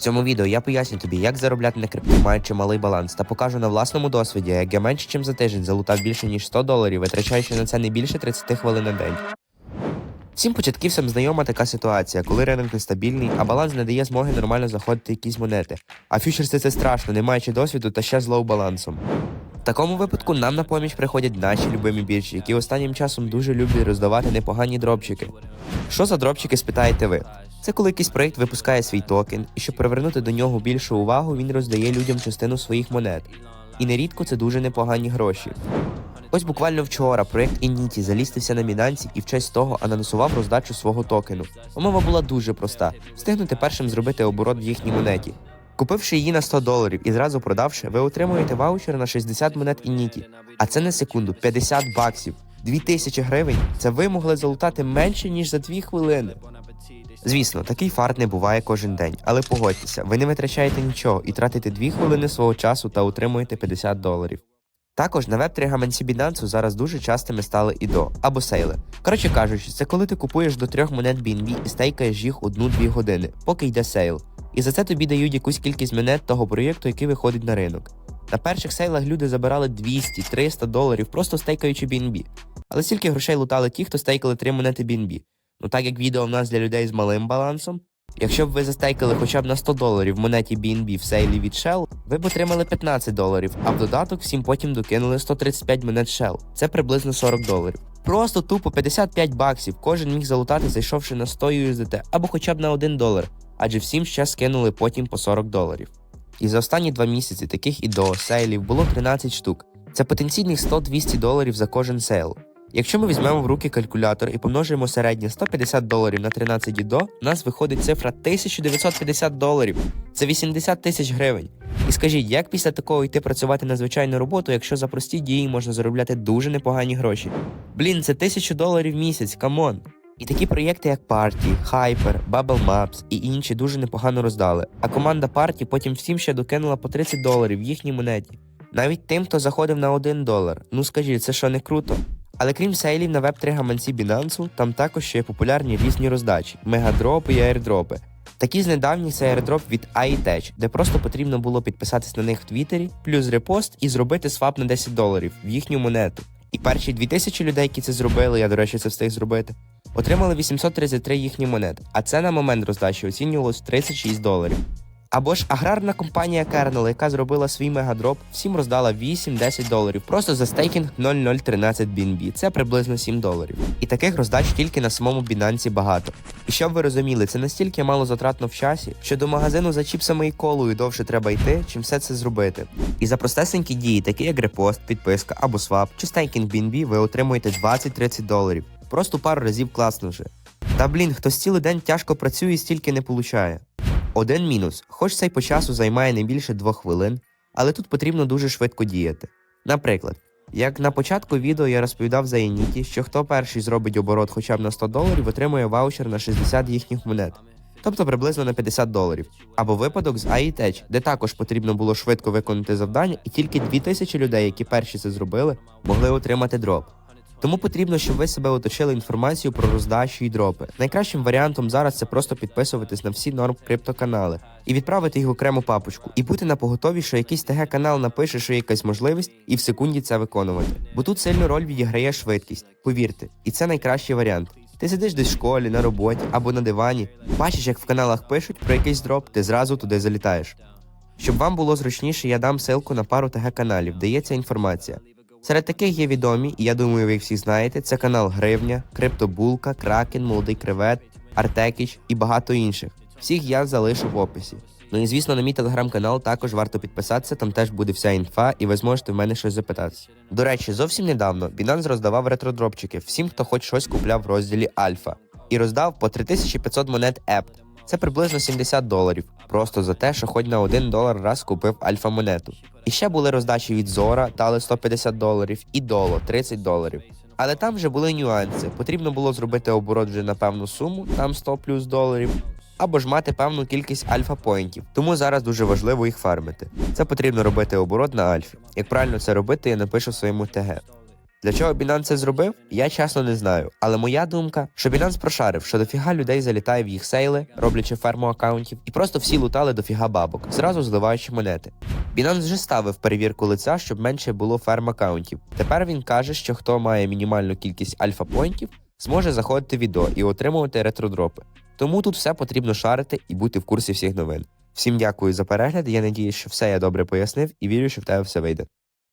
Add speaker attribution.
Speaker 1: Цьому відео я поясню тобі, як заробляти на крипті, маючи малий баланс, та покажу на власному досвіді, як я менше ніж за тиждень залутав більше ніж 100 доларів, витрачаючи на це не більше 30 хвилин на день. Всім початківцям знайома така ситуація, коли ринок нестабільний, а баланс не дає змоги нормально заходити якісь монети. А фьючерси це страшно, не маючи досвіду та ще з балансом. В такому випадку нам на поміч приходять наші любимі біржі, які останнім часом дуже люблять роздавати непогані дропчики. Що за дропчики, спитаєте ви? Це коли якийсь проєкт випускає свій токен, і щоб привернути до нього більшу увагу, він роздає людям частину своїх монет. І нерідко це дуже непогані гроші. Ось буквально вчора проєкт Initi залістився на Мінанці і в честь того анонсував роздачу свого токену. Умова була дуже проста: встигнути першим зробити оборот в їхній монеті. Купивши її на 100 доларів і зразу продавши, ви отримуєте ваучер на 60 монет Initi. А це на секунду 50 баксів. 2000 гривень це ви могли залутати менше, ніж за 2 хвилини. Звісно, такий фарт не буває кожен день, але погодьтеся, ви не витрачаєте нічого і тратите 2 хвилини свого часу та отримуєте 50 доларів. Також на веб 3 гаманці Binance зараз дуже частими стали ІДО або сейли. Коротше кажучи, це коли ти купуєш до трьох монет BNB і стейкаєш їх одну-дві години, поки йде сейл. І за це тобі дають якусь кількість монет того проєкту, який виходить на ринок. На перших сейлах люди забирали 200-300 доларів, просто стейкаючи BNB. Але стільки грошей лутали ті, хто стейкали 3 монети BNB. Ну так як відео в нас для людей з малим балансом. Якщо б ви застейкали хоча б на 100 доларів в монеті BNB в сейлі від Shell, ви б отримали 15 доларів, а в додаток всім потім докинули 135 монет Shell. Це приблизно 40 доларів. Просто тупо 55 баксів кожен міг залутати, зайшовши на 100 USDT або хоча б на 1 долар, адже всім ще скинули потім по 40 доларів. І за останні два місяці таких ідо сейлів було 13 штук. Це потенційних 100-200 доларів за кожен сейл. Якщо ми візьмемо в руки калькулятор і помножимо середнє 150 доларів на 13 ідо, у нас виходить цифра 1950 доларів. Це 80 тисяч гривень. І скажіть, як після такого йти працювати на звичайну роботу, якщо за прості дії можна заробляти дуже непогані гроші? Блін, це 1000 доларів в місяць, камон. І такі проєкти, як Party, Hyper, Bubble Maps і інші дуже непогано роздали. А команда Party потім всім ще докинула по 30 доларів в їхній монеті. Навіть тим, хто заходив на 1 долар. Ну скажіть, це що не круто? Але крім сейлів на веб-3 гаманці Binance, там також ще є популярні різні роздачі, мегадропи і аірдропи. Такі з недавніх це аірдроп від iTech, де просто потрібно було підписатись на них в Твіттері, плюс репост і зробити свап на 10 доларів в їхню монету. І перші 2000 людей, які це зробили, я, до речі, це встиг зробити, отримали 833 їхні монети, а це на момент роздачі оцінювалось 36 доларів. Або ж аграрна компанія Kernel, яка зробила свій мегадроп, всім роздала 8-10 доларів просто за стейкінг 0013 BNB. Це приблизно 7 доларів. І таких роздач тільки на самому Binance багато. І щоб ви розуміли, це настільки мало затратно в часі, що до магазину за чіпсами і колою довше треба йти, чим все це зробити. І за простесенькі дії, такі як репост, підписка або свап, чи стейкінг BNB, ви отримуєте 20-30 доларів. Просто пару разів класно вже. Та блін, хтось цілий день тяжко працює і стільки не получає. Один мінус, хоч цей по часу займає не більше двох хвилин, але тут потрібно дуже швидко діяти. Наприклад, як на початку відео я розповідав за Еніті, що хто перший зробить оборот хоча б на 100 доларів, отримує ваучер на 60 їхніх монет, тобто приблизно на 50 доларів. Або випадок з iTech, де також потрібно було швидко виконати завдання, і тільки 2000 людей, які перші це зробили, могли отримати дроп. Тому потрібно, щоб ви себе оточили інформацією про роздачу і дропи. Найкращим варіантом зараз це просто підписуватись на всі норм криптоканали і відправити їх в окрему папочку, і бути на поготові, що якийсь ТГ канал напише, що є якась можливість, і в секунді це виконувати. Бо тут сильну роль відіграє швидкість, повірте, і це найкращий варіант. Ти сидиш десь в школі, на роботі або на дивані, бачиш, як в каналах пишуть про якийсь дроп, ти зразу туди залітаєш. Щоб вам було зручніше, я дам ссылку на пару ТГ каналів, де є ця інформація. Серед таких є відомі, і я думаю, ви всі знаєте. Це канал Гривня, Криптобулка, Кракен, Молодий Кревет, Артекіч і багато інших. Всіх я залишу в описі. Ну і звісно, на мій телеграм-канал також варто підписатися, там теж буде вся інфа, і ви зможете в мене щось запитатися. До речі, зовсім недавно Binance роздавав ретродропчики всім, хто хоч щось купляв в розділі Альфа, і роздав по 3500 монет ЕП. Це приблизно 70 доларів, просто за те, що хоч на 1 долар раз купив альфа-монету. І ще були роздачі від Зора, дали 150 доларів, і Доло 30 доларів. Але там вже були нюанси. Потрібно було зробити оборот вже на певну суму, там 100 плюс доларів, або ж мати певну кількість альфа-поінтів. Тому зараз дуже важливо їх фармити. Це потрібно робити оборот на альфі. Як правильно це робити, я напишу в своєму ТГ. Для чого Binance це зробив? Я чесно не знаю. Але моя думка, що Binance прошарив, що дофіга людей залітає в їх сейли, роблячи ферму акаунтів, і просто всі лутали дофіга бабок, зразу зливаючи монети. Binance вже ставив перевірку лиця, щоб менше було ферм акаунтів. Тепер він каже, що хто має мінімальну кількість альфа-поінтів, зможе заходити в відео і отримувати ретродропи. Тому тут все потрібно шарити і бути в курсі всіх новин. Всім дякую за перегляд. Я надіюсь, що все я добре пояснив і вірю, що в тебе все вийде.